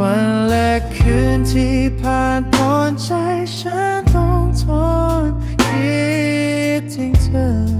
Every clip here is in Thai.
วันและคืนที่ผ่านพ้นใจฉันต้องทนคิดถึงเธอ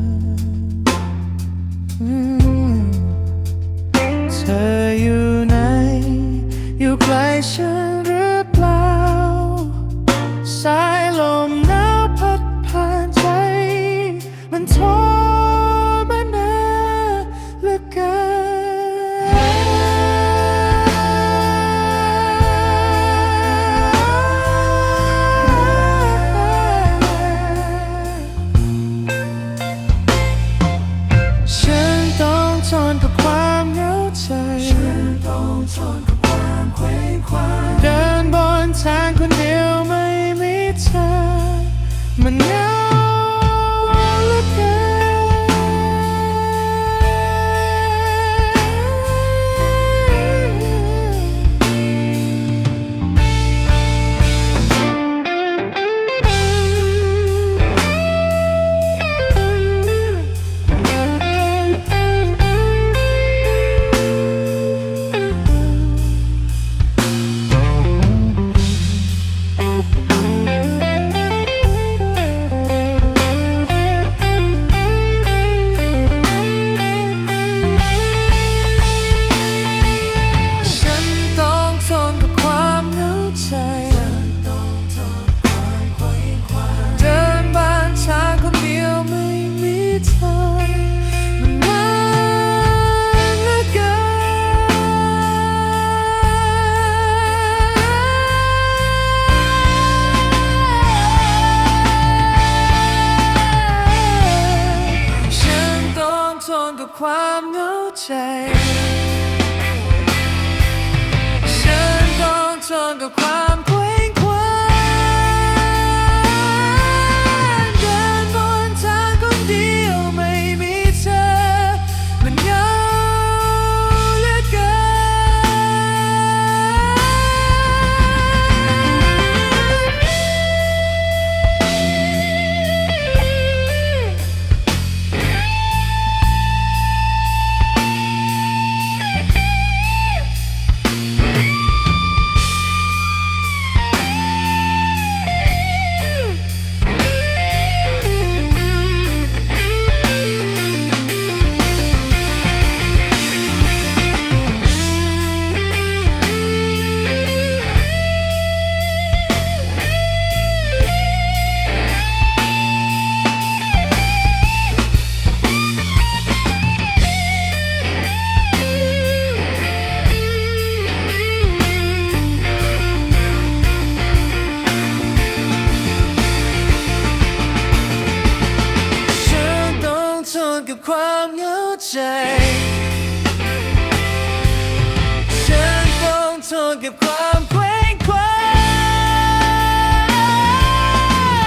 ความเคว้งคว้า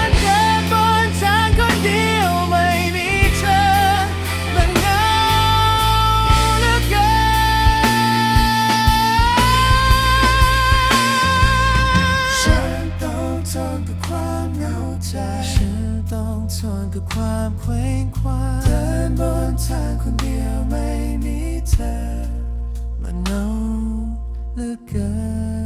งเดินบนทางคนเดียวไม่มีเธอ มันหงาเหลือเกินฉันต้องทนกับความเหงาใจ ฉันต้องทนกับความเคว้งคว้างเดินบนทางคนเดียวไม่มีเธอ มันหงา the God.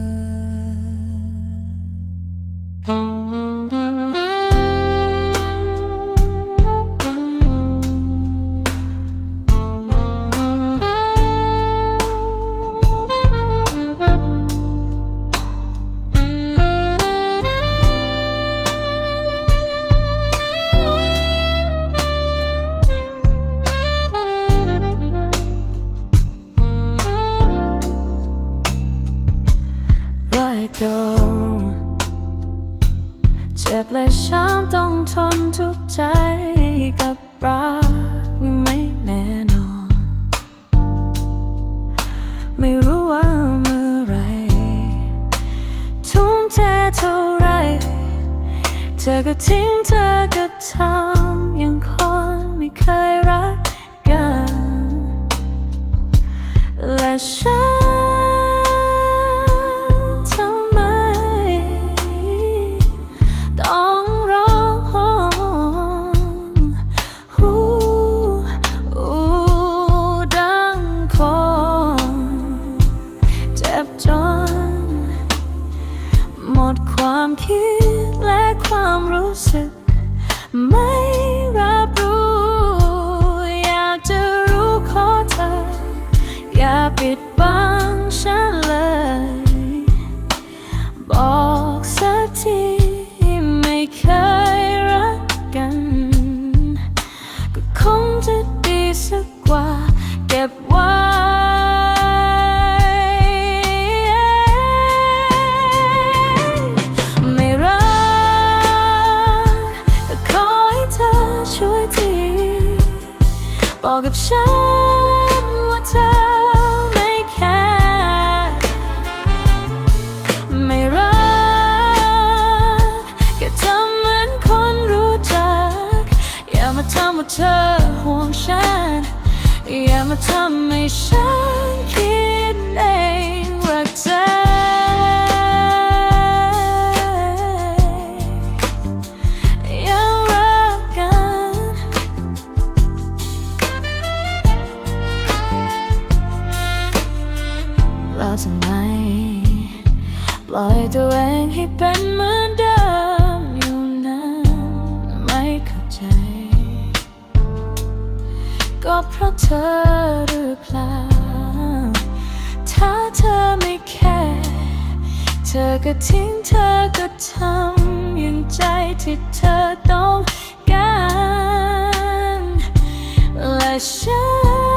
ไม่รู้ว่าเมื่อไร ทุ่มเทเท่าไร เธอก็ทิ้งเธอก็ทำยังคง ดความคิดและความรู้สึกไม่ บอกกับฉันว่าเธอไม่แคร์ไม่รักแค่ทำเหมือนคนรู้จัก อย่ามาทำว่าเธอห่วงฉัน อย่ามาทำให้ฉัน ทำไม ปล่อยตัวเองให้เป็นเหมือนเดิมอยู่นั้นไม่เข้าใจ ก็เพราะเธอหรือเปล่า ถ้าเธอไม่แค่เธอก็ทิ้งเธอก็ทำอย่างใจที่เธอต้องการและฉัน